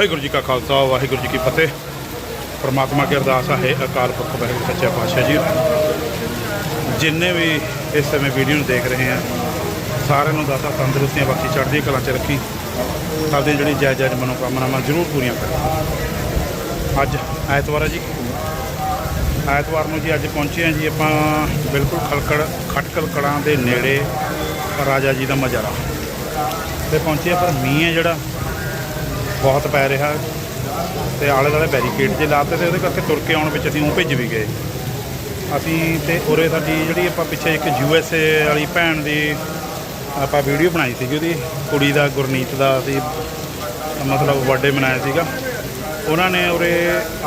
ਵਾਹਿਗੁਰੂ ਜੀ ਕਾ ਖਾਲਸਾ ਵਾਹਿਗੁਰੂ ਜੀ ਕੀ ਫਤਿਹ। ਪਰਮਾਤਮਾ ਕੀ ਅਰਦਾਸ ਹੈ ਅਕਾਲ ਪੁਰਖ ਵਾਹਿਗੁਰੂ ਸੱਚੇ ਪਾਤਸ਼ਾਹ ਜੀ। ਜਿੰਨੇ ਵੀ ਇਸ ਸਮੇਂ ਵੀਡੀਓ ਨੂੰ ਦੇਖ ਰਹੇ ਆ ਸਾਰਿਆਂ ਨੂੰ ਦਾਤਾ ਤੰਦਰੁਸਤੀਆਂ ਬਾਕੀ ਚੜ੍ਹਦੀ ਕਲਾ 'ਚ ਰੱਖੀ। ਸਾਡੀ ਜਿਹੜੀ ਜੈ ਜੈ ਮਨੋਕਾਮਨਾਵਾਂ ਜ਼ਰੂਰ ਪੂਰੀਆਂ ਕਰੇ ਅੱਜ ਐਤਵਾਰ ਹੈ ਜੀ। ਐਤਵਾਰ ਨੂੰ ਜੀ ਅੱਜ ਪਹੁੰਚੇ ਹਾਂ ਜੀ ਆਪਾਂ ਬਿਲਕੁਲ ਖਲਕੜ ਖਟਕਲ ਕੜਾਂ ਦੇ ਨੇੜੇ ਰਾਜਾ ਜੀ ਦਾ ਮਜਾਰਾ। ਤੇ ਪਹੁੰਚੇ ਹਾਂ, ਪਰ ਮੀਂਹ ਹੈ ਜਿਹੜਾ ਬਹੁਤ ਪੈ ਰਿਹਾ ਤੇ ਆਲੇ ਦੁਆਲੇ ਬੈਰੀਕੇਡ ਜੇ ਲਾਤੇ ਤੇ ਉਹਦੇ ਕਰਕੇ ਤੁਰ ਕੇ ਆਉਣ ਵਿੱਚ ਅਸੀਂ ਉਹ ਭਿੱਜ ਵੀ ਗਏ। ਅਸੀਂ ਤੇ ਉਰੇ ਸਾਡੀ ਜਿਹੜੀ ਆਪਾਂ ਪਿੱਛੇ ਇੱਕ ਯੂ ਐਸ ਏ ਵਾਲੀ ਭੈਣ ਦੀ ਆਪਾਂ ਵੀਡੀਓ ਬਣਾਈ ਸੀਗੀ ਉਹਦੀ, ਕੁੜੀ ਦਾ, ਗੁਰਨੀਤ ਦਾ, ਅਸੀਂ ਮਤਲਬ ਬਰਥਡੇ ਮਨਾਇਆ ਸੀਗਾ। ਉਹਨਾਂ ਨੇ ਉਰੇ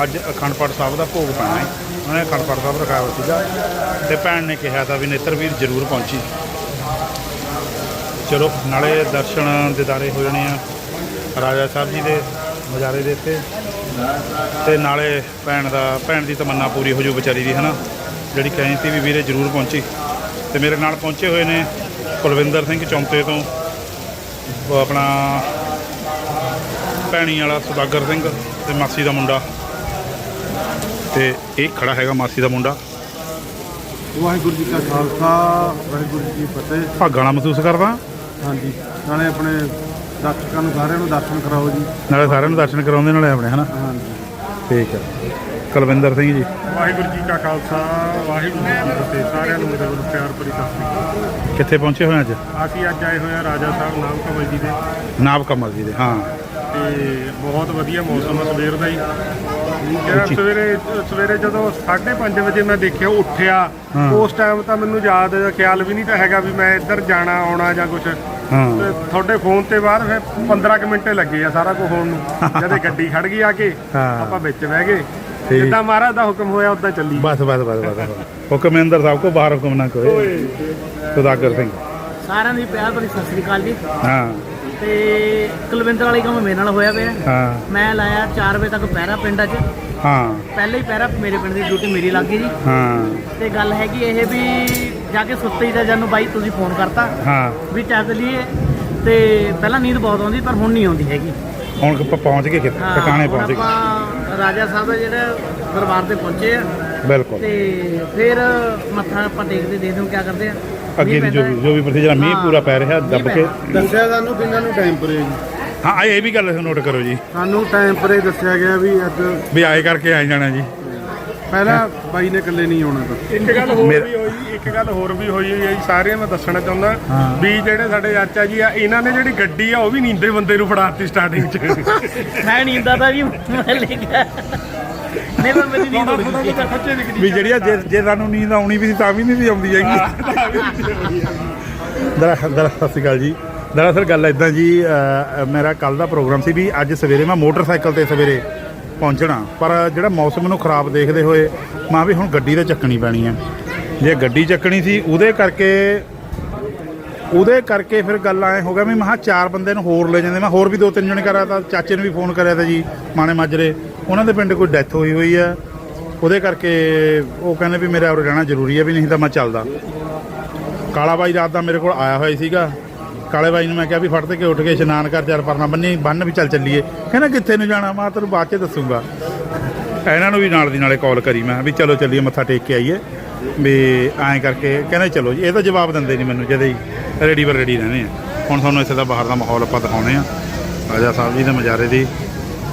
ਅੱਜ ਅਖੰਡ ਪਾਠ ਸਾਹਿਬ ਦਾ ਭੋਗ ਪਾਣਾ ਹੈ ਉਹਨਾਂ ਨੇ ਅਖੰਡ ਪਾਠ ਸਾਹਿਬ ਰਖਾਇਆ ਹੋਇਆ ਸੀਗਾ ਤੇ ਭੈਣ ਨੇ ਕਿਹਾ ਤਾਂ ਵੀ ਨੇਤਰਵੀਰ ਜ਼ਰੂਰ ਪਹੁੰਚੀ। ਚਲੋ, ਨਾਲੇ ਦਰਸ਼ਨ ਦਿਦਾਰੇ ਹੋ ਜਾਣੇ ਆ। ਰਾਜਾ ਸਾਹਿਬ ਜੀ ਦੇ ਨਜ਼ਾਰੇ ਦੇ ਉੱਤੇ। ਤੇ ਨਾਲੇ ਭੈਣ ਦਾ ਭੈਣ ਦੀ ਤਮੰਨਾ ਪੂਰੀ ਹੋ ਜੂ ਵਿਚਾਰੀ ਦੀ ਹਨਾ? ਜਿਹੜੀ ਕਹੀ ਸੀ ਵੀ ਵੀਰੇ ਜ਼ਰੂਰ ਪਹੁੰਚੀ। ਤੇ ਮੇਰੇ ਨਾਲ ਪਹੁੰਚੇ ਹੋਏ ਨੇ ਕੁਲਵਿੰਦਰ ਸਿੰਘ ਚੌਂਤੇ ਤੋਂ। ਉਹ ਆਪਣਾ ਭੈਣੀ ਵਾਲਾ ਸੁਦਾਗਰ ਸਿੰਘ ਤੇ ਮਾਸੀ ਦਾ ਮੁੰਡਾ। ਤੇ ਇਹ ਖੜਾ ਹੈਗਾ ਮਾਸੀ ਦਾ ਮੁੰਡਾ। ਵਾਹਿਗੁਰੂ ਜੀ ਕਾ ਖਾਲਸਾ ਵਾਹਿਗੁਰੂ ਜੀ ਕੀ ਫਤਿਹ। ਭਾਗਾਂ ਨਾਲ ਮਹਿਸੂਸ ਕਰਦਾ? ਹਾਂਜੀ। ਨਾਲੇ ਆਪਣੇ ਦਰਸ਼ਕਾਂ ਨੂੰ ਸਾਰਿਆਂ ਨੂੰ ਦਰਸ਼ਨ ਕਰਾਓ ਜੀ। ਨਾਲੇ ਸਾਰਿਆਂ ਨੂੰ ਦਰਸ਼ਨ ਕਰਾਉਂਦੇ ਨਾਲੇ ਆਪਣੇ ਹਨਾ? ਹਾਂਜੀ। ਠੀਕ ਹੈ ਕੁਲਵਿੰਦਰ ਸਿੰਘ ਜੀ। ਵਾਹਿਗੁਰੂ ਜੀ ਕਾ ਖਾਲਸਾ ਵਾਹਿਗੁਰੂ ਜੀ ਕੀ ਫਤਿਹ। ਸਾਰਿਆਂ ਨੂੰ ਮੇਰੇ ਵੱਲੋਂ ਪਿਆਰ ਭਰੀ ਸਤਿ ਸ੍ਰੀ ਅਕਾਲ। ਕਿੱਥੇ ਪਹੁੰਚੇ ਹੋਏ ਅੱਜ? ਅਸੀਂ ਅੱਜ ਆਏ ਹੋਏ ਆ ਰਾਜਾ ਸਾਹਿਬ ਨਾਮ ਕਮਲ ਜੀ ਦੇ। ਨਾਬ ਕਮਲ ਜੀ ਦੇ ਹਾਂ। ਤੇ ਬਹੁਤ ਵਧੀਆ ਮੌਸਮ ਆ ਸਵੇਰ ਦਾ ਹੀ। ਜਿਹੜਾ ਸਵੇਰੇ ਸਵੇਰੇ ਜਦੋਂ 5:30 ਵਜੇ ਮੈਂ ਦੇਖਿਆ ਉੱਠਿਆ। ਉਸ ਟਾਈਮ ਤਾਂ ਮੈਨੂੰ ਯਾਦ ਖਿਆਲ ਵੀ ਨਹੀਂ ਤਾਂ ਹੈਗਾ ਵੀ ਮੈਂ ਇੱਧਰ ਜਾਣਾ ਆਉਣਾ ਜਾਂ ਕੁਝ ਹਾਂ। ਤੇ ਤੁਹਾਡੇ ਫੋਨ ਤੇ ਬਾਅਦ ਫਿਰ 15 ਕੁ ਮਿੰਟ ਲੱਗੇ ਆ ਸਾਰਾ ਕੁਝ ਹੋਣ ਨੂੰ। ਜਦੋਂ ਗੱਡੀ ਖੜ ਗਈ ਆ ਕੇ ਹਾਂ। ਆਪਾਂ ਵਿੱਚ ਬਹਿ ਗਏ। ਠੀਕ। ਜਿੱਦਾਂ ਮਹਾਰਾਜ ਦਾ ਹੁਕਮ ਹੋਇਆ ਉਦਾਂ ਚੱਲੀ। ਬਸ ਬਸ ਬਸ ਬਸ ਹੁਕਮ ਅੰਦਰ ਸਭ ਕੋ ਬਾਹਰ ਹੁਕਮ ਨਾ ਕੋਏ ਸੁਦਾਗਰ ਸਿੰਘ। ਸਾਰਿਆਂ ਦੀ ਪਿਆਰ ਭਰੀ ਸਤਿ ਸ੍ਰੀ ਅਕਾਲ ਜੀ। ਹਾਂ। ਤੇ ਕੁਲਵਿੰਦਰ ਵਾਲੀ ਕੰਮ ਮੇਰੇ ਨਾਲ ਹੋਇਆ ਪਿਆ। ਹਾਂ। ਮੈਂ ਲਾਇਆ 4 ਵਜੇ ਤੱਕ ਪਹਿਰਾ ਪਿੰਡਾਂ 'ਚ ਹਾਂ। ਪਹਿਲੇ ਹੀ ਪਹਿਰਾ ਮੇਰੇ ਪਿੰਡ ਦੀ ਡਿਊਟੀ ਮੇਰੀ ਲੱਗ ਗਈ ਜੀ। ਹਾਂ। ਤੇ ਗੱਲ ਹੈਗੀ ਇਹ ਵੀ ਜਾ ਕੇ ਸੁੱਤੇ ਹੀ ਦਾ ਜਾਨੂੰ ਬਾਈ ਤੁਸੀਂ ਫੋਨ ਕਰਤਾ। ਹਾਂ। ਵੀ ਚੱਲ ਲਈਏ ਤੇ ਪਹਿਲਾਂ ਨੀਂਦ ਬਹੁਤ ਆਉਂਦੀ ਪਰ ਹੁਣ ਨਹੀਂ ਆਉਂਦੀ ਹੈਗੀ। ਹੁਣ ਆਪਾਂ ਪਹੁੰਚ ਗਏ ਕਿੱਥੇ? ਹਾਂ, ਟਿਕਾਣੇ ਹੁਣ ਪਹੁੰਚ ਗਏ। ਆਪਾਂ ਰਾਜਾ ਸਾਹਿਬ ਦਾ ਜਿਹੜਾ ਦਰਬਾਰ ਤੇ ਪਹੁੰਚੇ ਆ। ਬਿਲਕੁਲ। ਤੇ ਫਿਰ ਮੱਥਾ ਆਪਾਂ ਟੇਕਦੇ ਦੇਖਦੇ ਹਾਂ ਕੀ ਕਰਦੇ ਆ। ਅੱਗੇ ਦੀ ਜੋ ਵੀ ਜੋ ਵੀ ਪ੍ਰੋਸੀਜਰ ਮੀਂਹ। ਪੂਰਾ ਪੈ ਰਿਹਾ ਦੱਬ ਕੇ। ਦੱਸਿਆ ਸਾਨੂੰ ਕਿੰਨਾਂ ਨੂੰ ਟਾਈਮ ਪਰੇ ਜੀ। ਹਾਂ ਇਹ ਵੀ ਗੱਲ ਨੋਟ ਕਰੋ ਜੀ। ਸਾਨੂੰ ਟਾਈਮ ਪਰੇ ਦੱਸਿਆ ਗਿਆ ਵੀ ਅੱਜ ਵੀ ਆਏ ਕਰਕੇ ਆਏ ਜਾਣਾ ਜੀ। ਪਹਿਲਾਂ ਬਾਈ ਨੇ ਇਕੱਲੇ ਨਹੀਂ ਆਉਣਾ ਤਾਂ। ਇੱਕ ਗੱਲ ਹੋਰ ਮੇਰਾ- ਵੀ ਹੋਈ ਇੱਕ ਗੱਲ ਹੋਰ ਵੀ ਹੋਈ ਹੈ ਜੀ ਸਾਰਿਆਂ ਨੂੰ ਦੱਸਣਾ ਚਾਹੁੰਦਾ। ਵੀ ਜਿਹੜੇ ਸਾਡੇ ਚਾਚਾ ਜੀ ਆ ਇਹਨਾਂ ਨੇ ਜਿਹੜੀ ਗੱਡੀ ਆ ਉਹ ਵੀ ਨੀਂਦੇ ਬੰਦੇ ਨੂੰ ਫੜਾਤੀ ਸਟਾਰਟਿੰਗ 'ਚ। ਮੈਂ ਨੀਂਦਾ ਤਾਂ ਜੀ ਮੈਂ ਲੈ ਗਿਆ ਨਹੀਂ ਪਰ ਨੀਂਦ ਸੀ। ਦੀ ਵੀ ਜਿਹੜੀ ਆ। ਜੇ ਜੇ ਸਾਨੂੰ ਨੀਂਦ ਆਉਣੀ ਵੀ ਸੀ ਤਾਂ ਵੀ ਨਹੀਂ ਸੀ ਆਉਂਦੀ ਹੈਗੀ। ਦਰਅਸਲ ਦਰਅਸਲ ਸਤਿ ਸ਼੍ਰੀ ਅਕਾਲ ਜੀ। ਦਰਅਸਲ ਗੱਲ ਇਦਾਂ ਜੀ ਅ, ਮੇਰਾ ਕੱਲ ਦਾ ਪ੍ਰੋਗਰਾਮ ਸੀ ਵੀ ਅੱਜ ਸਵੇਰੇ ਮੈਂ ਮੋਟਰਸਾਈਕਲ ਤੇ ਸਵੇਰੇ ਪਹੁੰਚਣਾ ਪਰ ਜਿਹੜਾ ਮੌਸਮ ਨੂੰ ਖਰਾਬ ਦੇਖਦੇ ਹੋਏ ਮਾਂ ਵੀ ਹੁਣ ਗੱਡੀ ਤਾਂ ਚੱਕਣੀ ਪੈਣੀ ਹੈ ਜੇ ਗੱਡੀ ਚੱਕਣੀ ਸੀ ਉਹਦੇ ਕਰਕੇ ਉਹਦੇ ਕਰਕੇ ਫਿਰ ਗੱਲ ਐ ਹੋ ਗਿਆ ਵੀ ਮਹਾ ਚਾਰ ਬੰਦੇ ਨੂੰ ਹੋਰ ਲੈ ਜਾਂਦੇ ਮੈਂ ਹੋਰ ਵੀ ਦੋ ਤਿੰਨ ਜਣੇ ਕਰਿਆ ਤਾਂ ਚਾਚੇ ਨੂੰ ਵੀ ਫੋਨ ਕਰਿਆ ਤਾਂ ਜੀ ਮਾਣੇ ਮਾਜਰੇ। ਉਹਨਾਂ ਦੇ ਪਿੰਡ ਕੋਈ ਡੈਥ ਹੋਈ ਹੋਈ ਆ। ਉਹਦੇ ਕਰਕੇ ਉਹ ਕਹਿੰਦੇ ਵੀ ਮੇਰਾ ਉਰੇ ਰਹਿਣਾ ਜ਼ਰੂਰੀ ਹੈ ਵੀ ਨਹੀਂ ਤਾਂ ਮੈਂ ਚੱਲਦਾ। ਕਾਲਾ ਬਾਈ ਰਾਤ ਦਾ ਮੇਰੇ ਕੋਲ ਆਇਆ ਹੋਇਆ ਸੀਗਾ। ਕਾਲੇ ਬਾਈ ਨੂੰ ਮੈਂ ਕਿਹਾ ਵੀ ਫੜ ਤੇ ਕੇ ਉੱਠ ਕੇ ਇਸ਼ਨਾਨ ਕਰ, ਚੱਲ ਪਰਨਾ ਬੰਨੀ, ਬੰਨ ਵੀ ਚੱਲ ਚੱਲੀਏ। ਕਹਿੰਦਾ ਕਿੱਥੇ ਨੂੰ ਜਾਣਾ ਮੈਂ ਤੈਨੂੰ ਬਾਅਦ ਚ ਦੱਸੂਗਾ। ਇਹਨਾਂ ਨੂੰ ਵੀ ਨਾਲ ਦੀ ਨਾਲੇ ਕਾਲ ਕਰੀ ਮੈਂ, ਵੀ ਚਲੋ ਚੱਲੀਏ, ਮੱਥਾ ਟੇਕ ਕੇ ਆਈਏ। ਵੀ ਐਂ ਕਰਕੇ ਕਹਿੰਦੇ ਚਲੋ ਜੀ, ਇਹ ਤਾਂ ਜਵਾਬ ਦਿੰਦੇ ਨਹੀਂ ਮੈਨੂੰ, ਜਦੇ ਹੀ ਰੈਡੀ ਪਰ ਰੈਡੀ ਰਹਿੰਦੇ ਆ। ਹੁਣ ਤੁਹਾਨੂੰ ਇੱਥੇ ਦਾ ਬਾਹਰ ਦਾ ਮਾਹੌਲ ਆਪਾਂ ਦਿਖਾਉਣੇ ਆ। ਰਾਜਾ ਸਾਹਿਬ ਜੀ ਦੇ ਮਜਾਰੇ ਦੀ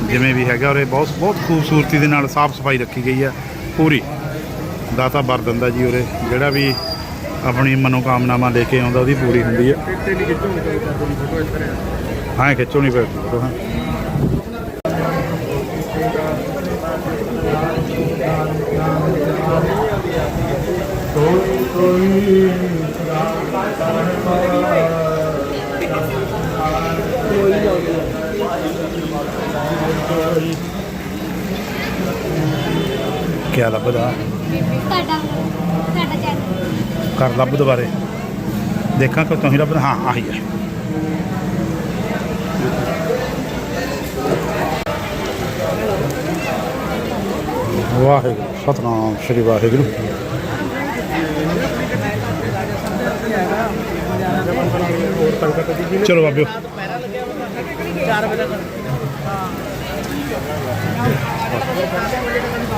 ਜਿਵੇਂ ਵੀ ਹੈਗਾ ਉਰੇ ਬਹੁਤ ਬਹੁਤ ਖੂਬਸੂਰਤੀ ਦੇ ਨਾਲ ਸਾਫ਼ ਸਫ਼ਾਈ ਰੱਖੀ ਗਈ ਹੈ, ਪੂਰੀ। ਦਾਤਾ ਵਰ ਦਿੰਦਾ ਜੀ ਉਰੇ, ਜਿਹੜਾ ਵੀ ਆਪਣੀ ਮਨੋਕਾਮਨਾਵਾਂ ਲੈ ਕੇ ਆਉਂਦਾ ਉਹਦੀ ਪੂਰੀ ਹੁੰਦੀ ਹੈ। ਹਾਂ, ਖਿੱਚੋ ਨਹੀਂ ਪੈਂਦੀ ਫੋਟੋ ਹਾਂ। ਕੀ ਲੱਭਦਾ ਤੁਹਾਡਾ ਤੁਹਾਡਾ ਚੈਨਲ ਕਰ ਲੱਭ ਦੁਬਾਰੇ ਦੇਖਾਂ ਕਿ ਤੁਸੀਂ ਲੱਭਦਾ ਹਾਂ ਆਹੀ ਹੈ। ਵਾਹਿਗੁਰੂ ਸਤਨਾਮ ਸ੍ਰੀ ਵਾਹਿਗੁਰੂ। ਚਲੋ ਬਾਬਿਓ। ਪਹਿਰਾ ਲੱਗਿਆ ਹੋਇਆ 4 ਵਜੇ ਤੱਕ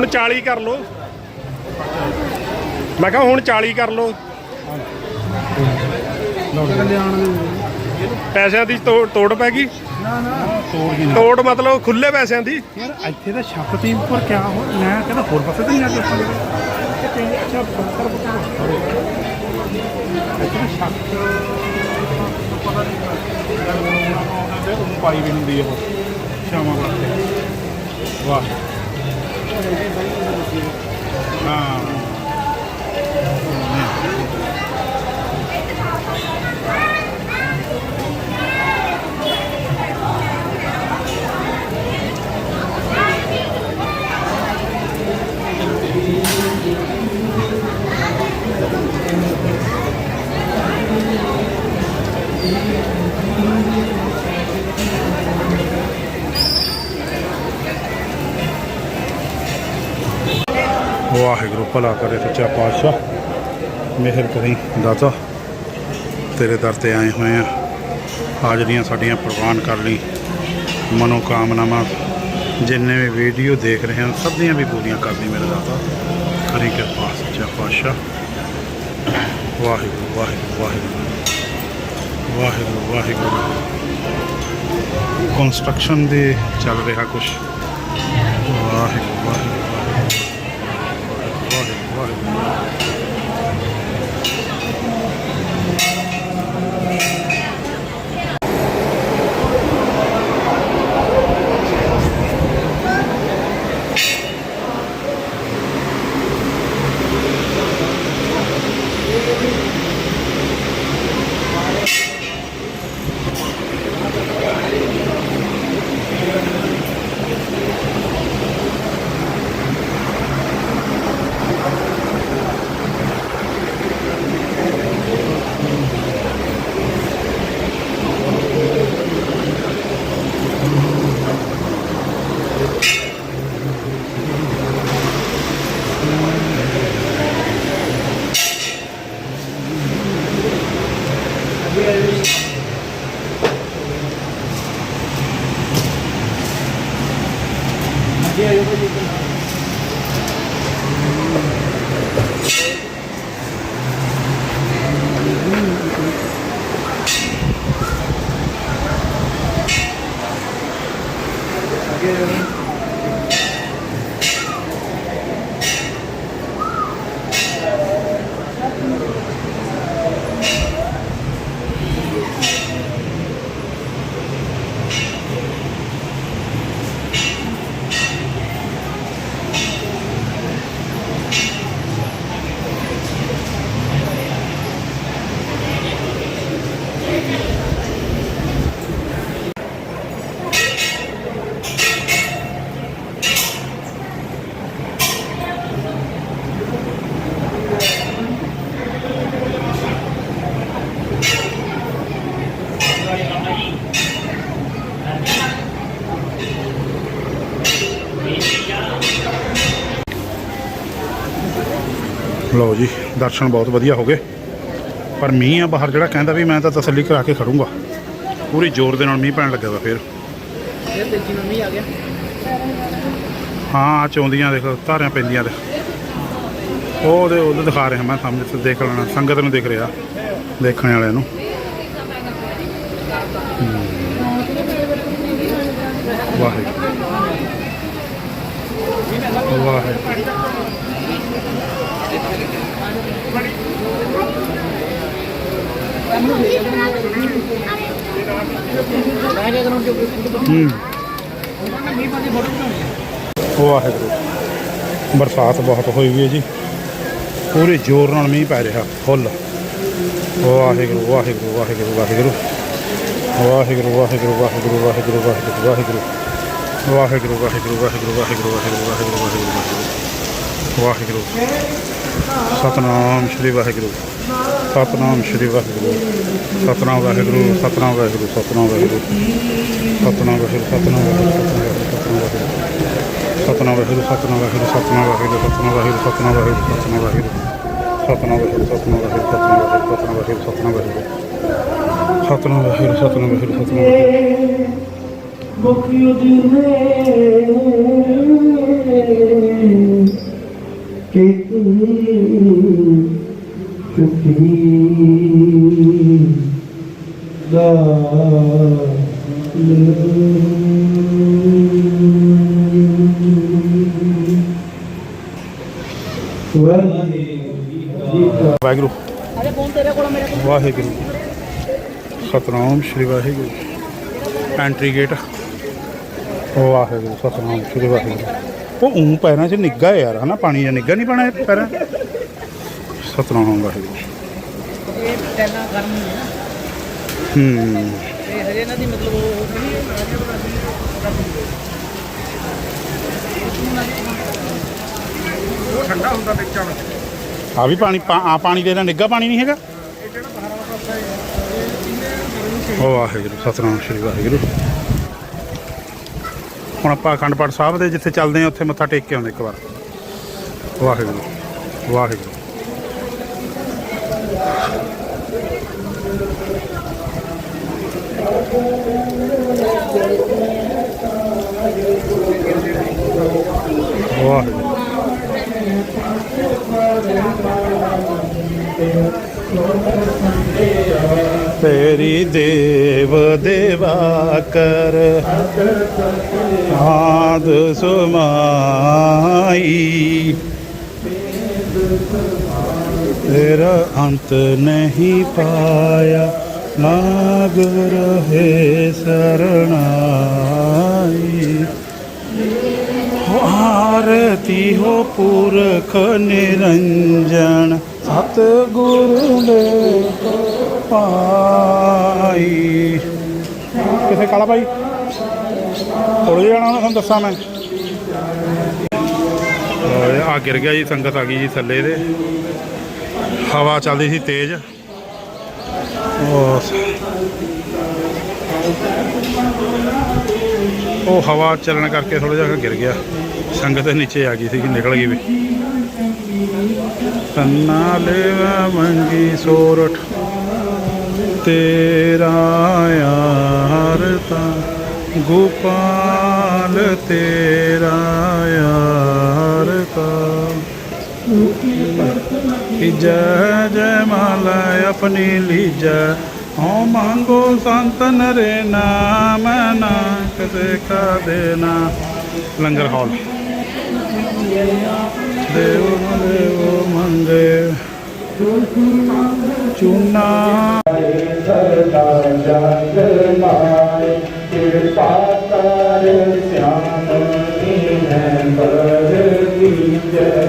ਹੁਣ 40 ਕਰ ਲਓ। ਮੈਂ ਕਿਹਾ ਹੁਣ 40 ਕਰ ਲਓ। ਪੈਸਿਆਂ ਦੀ ਤੋੜ ਤੋੜ ਪੈ ਗਈ? ਤੋੜ ਮਤਲਬ ਖੁੱਲੇ ਪੈਸਿਆਂ ਦੀ? ਯਾਰ ਇੱਥੇ ਤਾਂ ਛੱਪ ਤੀ ਉੱਪਰ ਕਿਆ ਹੋ ਮੈਂ ਕਹਿੰਦਾ ਹੋਰ ਪਾਸੇ ਤਾਂ ਨਹੀਂ ਆ ਕੇ ਆਪਾਂ ਨੇ ਅੱਛਾ ਪੱਥਰ ਪੱਥਰ ਇੱਥੇ ਤਾਂ ਛੱਪ ਪਤਾ ਨਹੀਂ ਉਹ ਪਾਈ ਵੀ ਹੁੰਦੀ ਉਹ ਸ਼ਾਮਾਂ ਵਾਸਤੇ। ਵਾਹ। ਹਾਂ ਵਾਹਿਗੁਰੂ, ਭਲਾ ਕਰੇ ਸੱਚਾ ਪਾਤਸ਼ਾਹ। ਮਿਹਰ ਕਰੀ ਦਾਤਾ, ਤੇਰੇ ਦਰ ਤੇ ਆਏ ਹੋਏ ਆ। ਹਾਜ਼ਰੀਆਂ ਸਾਡੀਆਂ ਪ੍ਰਵਾਨ ਕਰ ਲਈ ਮਨੋ ਕਾਮਨਾਵਾਂ ਜਿੰਨੇ ਵੀ ਵੀਡੀਓ ਦੇਖ ਰਹੇ ਹਨ ਸਭ ਦੀਆਂ ਵੀ ਪੂਰੀਆਂ ਕਰ ਲਈ ਮੇਰੇ ਦਾਤਾ। ਕਰੀ ਕਿਰਪਾ ਸੱਚਾ ਪਾਤਸ਼ਾਹ। ਵਾਹਿਗੁਰੂ ਵਾਹਿਗੁਰੂ ਵਾਹਿਗੁਰੂ। ਵਾਹਿਗੁਰੂ ਵਾਹਿਗੁਰੂ। ਕੰਸਟਰਕਸ਼ਨ ਦੇ ਚੱਲ ਰਿਹਾ ਕੁਝ ਵਾਹਿਗੁਰੂ ਵਾਹਿਗੁਰੂ। ਵਾਹਿਗੁਰੂ ਦਰਸ਼ਨ ਬਹੁਤ ਵਧੀਆ ਹੋ ਗਏ। ਪਰ ਮੀਂਹ ਆ ਬਾਹਰ ਜਿਹੜਾ ਕਹਿੰਦਾ ਵੀ ਮੈਂ ਤਾਂ ਤਸੱਲੀ ਕਰਾ ਕੇ ਖੜੂੰਗਾ। ਪੂਰੀ ਜ਼ੋਰ ਦੇ ਨਾਲ ਮੀਂਹ ਪੈਣ ਲੱਗਿਆ ਵਾ ਫਿਰ। ਆ ਗਿਆ। ਹਾਂ ਚੌਂਦੀਆਂ ਦੇਖ ਧਾਰਿਆਂ ਪੈਂਦੀਆਂ ਦੇਖ। ਉਹ ਉਹਦੇ ਉਹਦੇ ਦਿਖਾ ਰਿਹਾ ਮੈਂ ਸਾਹਮਣੇ ਤੋਂ ਦੇਖ ਲੈਣਾ ਸੰਗਤ ਨੂੰ ਦਿਖ ਰਿਹਾ ਦੇਖਣ ਵਾਲਿਆਂ ਨੂੰ। ਵਾਹਿਗੁਰੂ ਵਾਹਿਗੁਰੂ ਵਾਹਿਗੁਰੂ ਬਰਸਾਤ ਬਹੁਤ ਹੋਈ ਵੀ ਹੈ ਜੀ ਪੂਰੇ ਜ਼ੋਰ ਨਾਲ ਮੀਂਹ ਪੈ ਰਿਹਾ ਫੁੱਲ ਵਾਹਿਗੁਰੂ ਵਾਹਿਗੁਰੂ ਵਾਹਿਗੁਰੂ ਵਾਹਿਗੁਰੂ ਵਾਹਿਗੁਰੂ ਵਾਹਿਗੁਰੂ ਵਾਹਿਗੁਰੂ ਵਾਹਿਗੁਰੂ ਵਾਹਿਗੁਰੂ ਵਾਹਿਗੁਰੂ ਵਾਹਿਗੁਰੂ ਵਾਹਿਗੁਰੂ ਵਾਹਿਗੁਰੂ ਵਾਹਿਗੁਰੂ ਵਾਹਿਗੁਰੂ ਵਾਹਿਗੁਰੂ ਵਾਹਿਗੁਰੂ ਵਾਹਿਗੁਰੂ ਸਤਨਾਮ ਸ਼੍ਰੀ ਵਾਹਿਗੁਰੂ ਸਤਨਾਮ ਸ਼੍ਰੀ ਵਾਹਿਗੁਰੂ ਸਤਨਾਮ ਵਾਹਿਗੁਰੂ ਸਤਨਾਮ ਵਾਹਿਗੁਰੂ ਸਤਨਾਮ ਵਾਹਿਗੁਰੂ ਸਤਨਾਮ ਵਾਹਿਗੁਰੂ ਸਤਨਾਮ ਵਾਹਿਗੁਰੂ ਸਤਨਾਮ ਵਾਹਿਗੁਰੂ ਸਤਨਾਮ ਵਾਹਿਗੁਰੂ ਸਤਨਾਮ ਵਾਹਿਗੁਰੂ ਸਤਨਾਮ ਵਾਹਿਗੁਰੂ ਸਤਨਾਮ ਵਾਹਿਗੁਰੂ ਸਤਨਾਮ ਵਾਹਿਗੁਰੂ ਸਤਨਾਮ ਵਾਹਿਗੁਰੂ ਸਤਨਾਮ ਵਾਹਿਗੁਰੂ ਸਤਨਾਮ ਵਾਹਿਗੁਰੂ ਸਤਨਾਮ ਵਾਹਿਗੁਰੂ ਸਤਨਾਮ ਵਾਹਿਗੁਰੂ ਸਤਨਾਮ ਵਾਹਿਗੁਰੂ ਸਤਨਾਮ ਵਾਹਿਗੁਰੂ ਵਾਹਿਗੁਰੂ ਅਰੇ ਫੋਨ ਤੇਰੇ ਕੋਲ ਮੇਰੇ ਕੋਲ। ਵਾਹਿਗੁਰੂ। ਸਤਨਾਮ ਸ਼੍ਰੀ ਵਾਹਿਗੁਰੂ। Entry gate. ਵਾਹਿਗੁਰੂ ਸਤਨਾਮ ਸ਼੍ਰੀ ਵਾਹਿਗੁਰੂ। ਉਹ ਉਂ ਪੈਰਾਂ 'ਚ ਨਿੱਗਾ ਹੈ ਯਾਰ ਹਨਾ? ਪਾਣੀ ਜਾਂ ਨਿੱਗਾ ਨਹੀਂ ਪਾਣਾ ਇਹ ਪੈਰਾਂ? 'ਚ? ਸਤਨਾਮ ਵਾਹਿਗੁਰੂ ਇਹ ਟੈਲਾਂ ਗਰਮ ਨੇ ਨਾ। ਹੂੰ। ਤੇ ਹਜੇ ਇਹਨਾਂ ਦੀ ਮਤਲਬ ਉਹ ਨਹੀਂ ਉਹ ਠੰਡਾ ਹੁੰਦਾ ਵੇਚਣ ਆ ਵੀ ਪਾਣੀ ਆ ਪਾਣੀ ਦੇ ਨਾਲ ਨਿੱਗਾ ਪਾਣੀ ਨਹੀਂ ਹੈਗਾ? ਉਹ ਵਾਹਿਗੁਰੂ ਸਤਨਾਮ ਸ਼੍ਰੀ ਵਾਹਿਗੁਰੂ। ਹੁਣ ਆਪਾਂ ਅਖੰਡ ਪਾਠ ਸਾਹਿਬ ਦੇ ਜਿੱਥੇ ਚੱਲਦੇ ਆ ਉੱਥੇ ਮੱਥਾ ਟੇਕ ਕੇ ਆਉਂਦੇ ਇੱਕ ਵਾਰ। ਵਾਹਿਗੁਰੂ ਵਾਹਿਗੁਰੂ। ਵਾਹਿਗੁਰੂ। ਤੇਰੀ ਦੇਵ ਦੇਵਾ ਕਰ। ਆਦ ਸੁਮਾਈ। ਤੇਰਾ ਅੰਤ ਨਹੀਂ ਪਾਇਆ ਨਾਗ ਰਹੇ ਸਰਣਾਈ। ਆਰਤੀ ਹੋ ਪੁਰਖ ਨਿਰੰਜਨ ਸਤ ਗੁਰੂ ਦੇ ਪਾਈ। ਕਿਥੇ ਕਾਲਾ ਭਾਈ? ਥੋੜੇ ਜਾਣਾ ਉਹਨਾਂ ਤੁਹਾਨੂੰ ਦੱਸਾਂ ਮੈਂ। ਓਏ, ਆ ਗਿਰ ਗਿਆ ਜੀ ਸੰਗਤ ਆ ਗਈ ਜੀ ਥੱਲੇ ਦੇ ਹਵਾ ਚੱਲਦੀ ਸੀ ਤੇਜ਼। ਉਹ ਉਹ ਹਵਾ ਚੱਲਣ ਕਰਕੇ ਥੋੜਾ ਜਿਹਾ ਗਿਰ ਗਿਆ। ਸੰਗਤ ਦੇ ਨੀਚੇ ਆ ਗਈ ਸੀ ਨਿਕਲ ਗਈ ਵੀ। ਤੰਨਾ ਲੈਵਾ ਮੰਗੀ ਸੋਰਠ। ਤੇਰਾ ਯਾਰ ਤਾਂ ਗੋਪਾਲ ਤੇਰਾ ਯਾਰ ਤਾਂ ਜੈ ਜੈ ਮਾਲਾ ਆਪਣੀ ਲੀਜੈ, ਹਉ ਮੰਗੋ ਸੰਤਨ ਰੇ ਨਾਮ ਨਾਨਕ ਤੇ ਕਾ ਦੇਨਾ ਲੰਗਰ ਹਾਲ। ਦੇਵ ਦੇਵ ਮੰਗੇ। ਚੁਨਾ। ਕਿਰਪਾ ਕਰ ਸਿਆਮ ਨੀ ਹੈ ਪਰ ਕੀਜੈ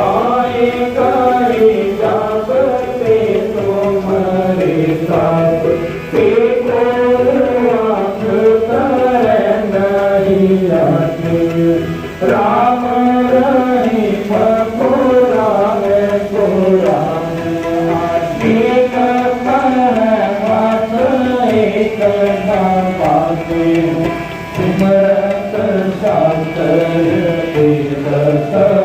ਆਏ ਕਰੇ ਜਬ ਤੇ ਤੁਮਰੇ ਸਾਥ ਤੇ ਕੋਲ ਆਖ ਕਰੈ ਨਹੀਂ ਲਾਗੇ ਰਾਮ ਰਹੀ ਪਕੋਰਾ ਹੈ ਕੋਰਾ ਆਖੇ ਕਰਤਾ ਹੈ ਮਤ ਇੱਕ ਨਾਮ Thank you.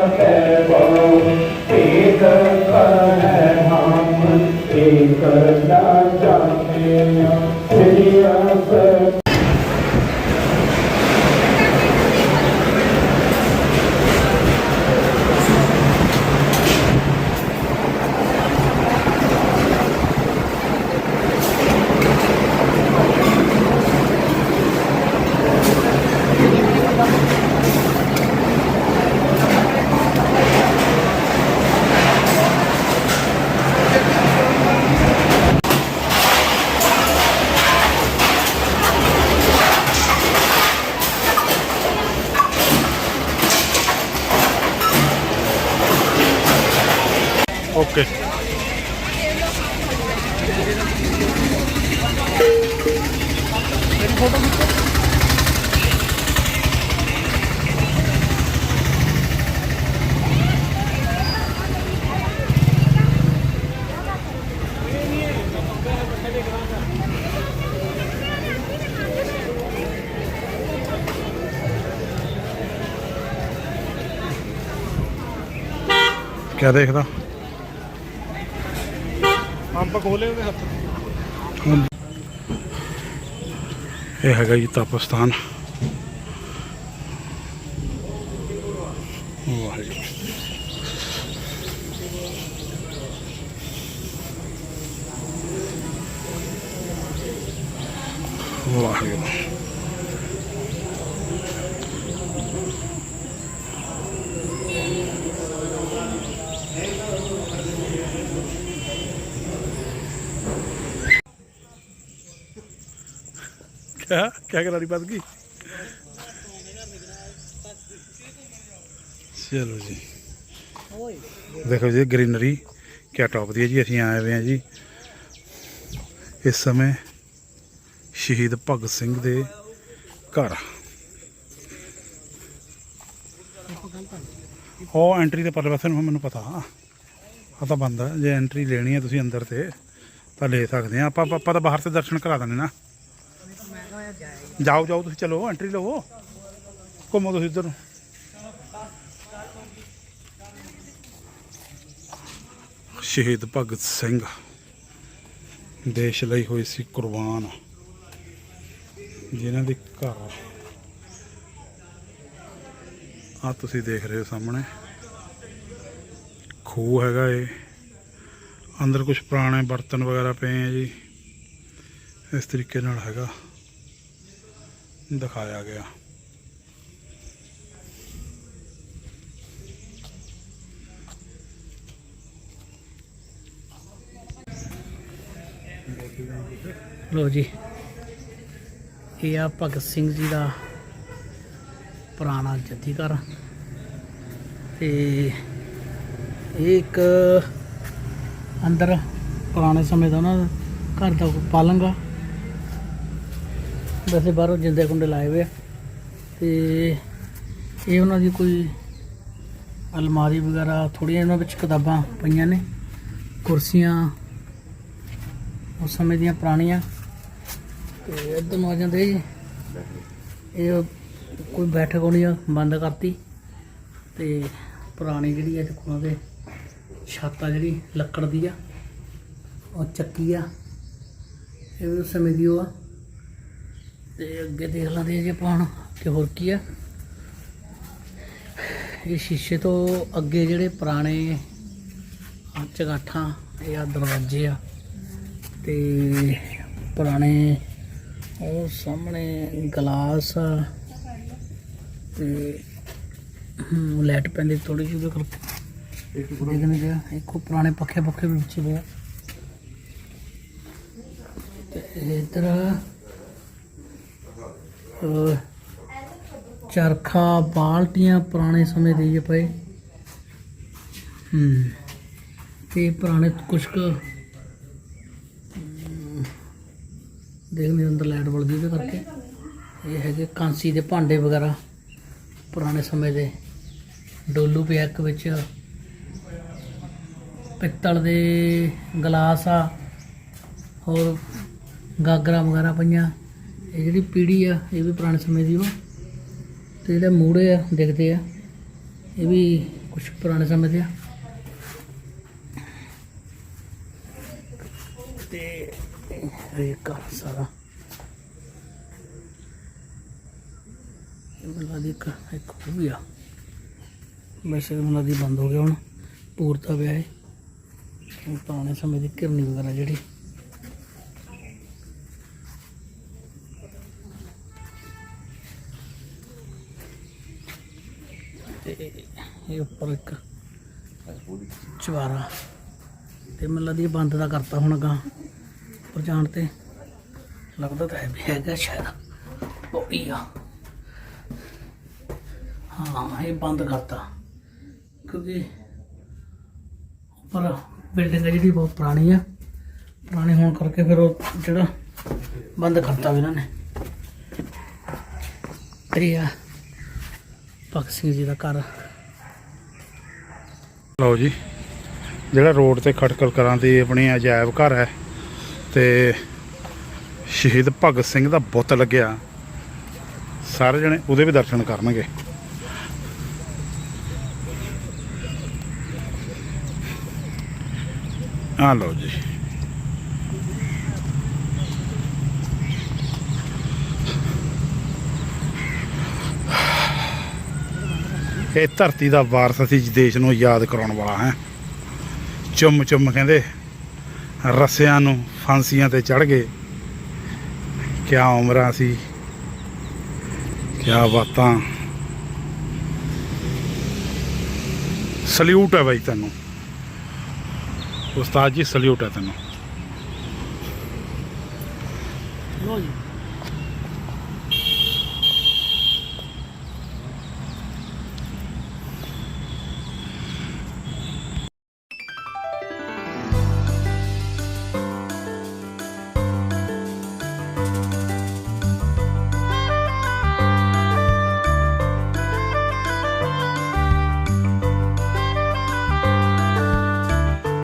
ਕਿਆ ਦੇਖਦਾ? ਅੰਬ ਖੋਲੇ ਉਹਦੇ ਹੱਥ। ਇਹ ਹੈਗਾ ਜੀ ਤਪਸਥਾਨ ਵਾਹਿਗੁਰੂ ਵਾਹਿਗੁਰੂ क्या क्या करारी बात की ਚਲੋ ਜੀ ਦੇਖੋ ਜੀ ਗ੍ਰੀਨਰੀ ਕਿਆ ਟੌਪ ਦੀ ਹੈ ਜੀ ਅਸੀਂ ਆਏ ਹੋਏ ਹਾਂ ਜੀ ਇਸ ਸਮੇਂ ਸ਼ਹੀਦ ਭਗਤ ਸਿੰਘ ਦੇ ਘਰ ਉਹ ਐਂਟਰੀ ਦੇ ਪਰਲੇ ਪਾਸੇ ਨੂੰ ਮੈਨੂੰ ਪਤਾ ਆ ਤਾਂ ਬੰਦ ਆ ਜੇ ਐਂਟਰੀ ਲੈਣੀ ਹੈ ਤੁਸੀਂ ਅੰਦਰ ਤੇ ਤਾਂ ਲੈ ਸਕਦੇ ਆ ਆਪਾਂ ਆਪਾਂ ਤਾਂ ਬਾਹਰ ਤੇ ਦਰਸ਼ਨ ਕਰਾ ਦਿੰਦੇ ਨਾ ਜਾਓ ਜਾਓ, ਤੁਸੀਂ ਚਲੋ ਐਂਟਰੀ ਲਵੋ। ਘੁੰਮੋ ਤੁਸੀਂ ਇੱਧਰ ਨੂੰ। ਸ਼ਹੀਦ ਭਗਤ ਸਿੰਘ ਦੇਸ਼ ਲਈ ਹੋਈ ਸੀ ਕੁਰਬਾਨ। ਜਿਨ੍ਹਾਂ ਦੇ ਘਰ ਆ ਤੁਸੀਂ ਦੇਖ ਰਹੇ ਹੋ ਸਾਹਮਣੇ। ਖੂਹ ਹੈਗਾ ਏ ਅੰਦਰ ਕੁਝ ਪੁਰਾਣੇ ਬਰਤਨ ਵਗੈਰਾ ਪਏ ਆ ਜੀ। ਇਸ ਤਰੀਕੇ ਨਾਲ ਹੈਗਾ। ਦਿਖਾਇਆ ਗਿਆ। ਲੋ ਜੀ, ਇਹ ਆ ਭਗਤ ਸਿੰਘ ਜੀ ਦਾ ਪੁਰਾਣਾ ਜੱਦੀ ਘਰ ਤੇ ਇਹ ਇੱਕ ਅੰਦਰ ਪੁਰਾਣੇ ਸਮੇਂ ਦਾ ਉਹਨਾਂ ਘਰ ਦਾ ਕੋਈ ਆ ਵੈਸੇ ਬਾਹਰੋਂ ਜਿੰਦੇ ਕੁੰਡੇ ਲਾਏ ਹੋਏ ਆ। ਤੇ ਇਹ ਉਹਨਾਂ ਦੀ ਕੋਈ ਅਲਮਾਰੀ ਵਗੈਰਾ ਥੋੜੀਆਂ ਇਹਨਾਂ ਵਿੱਚ ਕਿਤਾਬਾਂ ਪਈਆਂ ਨੇ, ਕੁਰਸੀਆਂ, ਉਸ ਸਮੇਂ ਦੀਆਂ ਪੁਰਾਣੀਆਂ। ਤੇ ਇੱਧਰ ਨੂੰ ਆ ਜਾਂਦੇ ਜੀ ਇਹ ਕੋਈ ਬੈਠਕ ਹੋਣੀ ਆ, ਬੰਦ ਕਰਤੀ। ਤੇ ਪੁਰਾਣੀ ਜਿਹੜੀ ਆ ਉਹਨਾਂ ਦੇ ਛੱਤ ਆ ਜਿਹੜੀ, ਲੱਕੜ ਦੀ ਆ, ਉਹ ਚੱਕੀ ਆ। ਇਹ ਉਸ ਸਮੇਂ ਦੀ ਉਹ ਆ। ਤੇ ਅੱਗੇ ਦੇਖ ਲਾਂਦੇ ਜੀ ਆਪਾਂ ਹੁਣ ਕਿ ਹੋਰ ਕੀ ਆ। ਇਹ ਸ਼ੀਸ਼ੇ ਤੋਂ ਅੱਗੇ ਜਿਹੜੇ ਪੁਰਾਣੇ ਆ ਚਗਾਠਾਂ ਇਹ ਆ ਦਰਵਾਜ਼ੇ ਆ ਤੇ ਪੁਰਾਣੇ ਉਹ ਸਾਹਮਣੇ ਗਲਾਸ ਆ ਤੇ ਲਾਈਟ ਪੈਂਦੀ ਥੋੜੀ ਜਿਹੀ ਉਹਦੇ ਕਰਕੇ ਦੇਖਣੇ ਗਿਆ ਇੱਕ ਪੁਰਾਣੇ ਪੱਖੇ ਪੱਖੇ ਵੀ ਵਿੱਚ ਪਿਆ। ਤੇ ਇਧਰ ਚਰਖਾ, ਬਾਲਟੀਆਂ ਪੁਰਾਣੇ ਸਮੇਂ ਦੇ ਜੇ ਪਏ ਹੂੰ, ਤੇ ਪੁਰਾਣੇ ਕੁਛ ਕੁ ਦੇਖਦੇ ਅੰਦਰ ਲਾਈਟ ਬਲਦੀ ਉਹਦੇ ਕਰਕੇ। ਇਹ ਹੈਗੇ ਕਾਂਸੀ ਦੇ ਭਾਂਡੇ ਵਗੈਰਾ, ਪੁਰਾਣੇ ਸਮੇਂ ਦੇ। ਡੋਲੂ ਪਿਆ ਇੱਕ ਵਿੱਚ ਪਿੱਤਲ ਦੇ ਗਲਾਸ ਆ, ਹੋਰ ਗਾਗਰਾਂ ਵਗੈਰਾ ਪਈਆਂ। ਇਹ ਜਿਹੜੀ ਪੀੜੀ ਆ, ਇਹ ਵੀ ਪੁਰਾਣੇ ਸਮੇਂ ਦੀ ਵਾ। ਤੇ ਜਿਹੜੇ ਮੂੜੇ ਆ, ਦਿਖਦੇ ਆ। ਇਹ ਵੀ ਕੁਝ ਪੁਰਾਣੇ ਸਮੇਂ ਦੇ ਆ। ਤੇ ਇਹ ਸਾਰਾ। ਇਹ ਮੈਨੂੰ ਲੱਗਦਾ ਇੱਕ ਇੱਕ ਉਹ ਵੀ ਆ। ਵੈਸੇ ਮੈਨੂੰ ਲੱਗਦਾ ਬੰਦ ਹੋ ਗਿਆ ਹੁਣ। ਪੂਰਤਾ ਪਿਆ ਹੈ ਪੁਰਾਣੇ ਸਮੇਂ ਦੀ ਕਿਰਨੀ ਵਗੈਰਾ ਜਿਹੜੀ। ਇਹ ਉੱਪਰ ਇੱਕ ਚਵਾਰਾ। ਤੇ ਮੈਨੂੰ ਲੱਗਦੀ ਇਹ ਬੰਦ ਦਾ ਕਰਤਾ ਹੁਣ ਅਗਾਂਹ ਉੱਪਰ ਜਾਣ ਤੇ ਲੱਗਦਾ ਤਾਂ ਹੈ ਵੀ ਹੈਗਾ ਸ਼ਾਇਦ। ਪੌੜੀ ਆ। ਹਾਂ, ਇਹ ਬੰਦ ਕਰਤਾ। ਕਿਉਂਕਿ ਉੱਪਰ ਬਿਲਡਿੰਗ ਹੈ ਜਿਹੜੀ ਬਹੁਤ ਪੁਰਾਣੀ ਆ। ਪੁਰਾਣੀ ਹੋਣ ਕਰਕੇ ਫਿਰ ਉਹ ਜਿਹੜਾ ਬੰਦ ਕਰਤਾ ਵੀ ਇਹਨਾਂ ਨੇ। ਇਹ ਭਗਤ ਸਿੰਘ ਜੀ ਦਾ ਘਰ। ਲਓ ਜੀ, ਜਿਹੜਾ ਰੋਡ ਤੇ ਖਟਕਲ ਕਰਾਂ ਦੀ ਆਪਣੀ ਅਜਾਇਬ ਘਰ ਹੈ ਤੇ ਸ਼ਹੀਦ ਭਗਤ ਸਿੰਘ ਦਾ ਬੁੱਤ ਲੱਗਿਆ। ਸਾਰੇ ਜਣੇ ਉਹਦੇ ਵੀ ਦਰਸ਼ਨ ਕਰਨਗੇ। ਆ ਲਓ ਜੀ। ਇਹ ਧਰਤੀ ਦਾ ਵਾਰਸ ਅਸੀਂ ਦੇਸ਼ ਨੂੰ ਯਾਦ ਕਰਾਉਣ ਵਾਲਾ ਹੈ। ਚੁੰਮ ਚੁੰਮ ਕਹਿੰਦੇ, ਰਸਿਆਂ ਨੂੰ ਫਾਂਸੀਆਂ ਤੇ ਚੜ ਗਏ। ਕਿਆ ਉਮਰਾਂ ਸੀ, ਕਿਆ ਬਾਤਾਂ। ਸਲੂਟ ਹੈ ਬਾਈ ਤੈਨੂੰ। ਉਸਤਾਦ ਜੀ, ਸਲੂਟ ਹੈ ਤੈਨੂੰ। ਲੋ ਜੀ।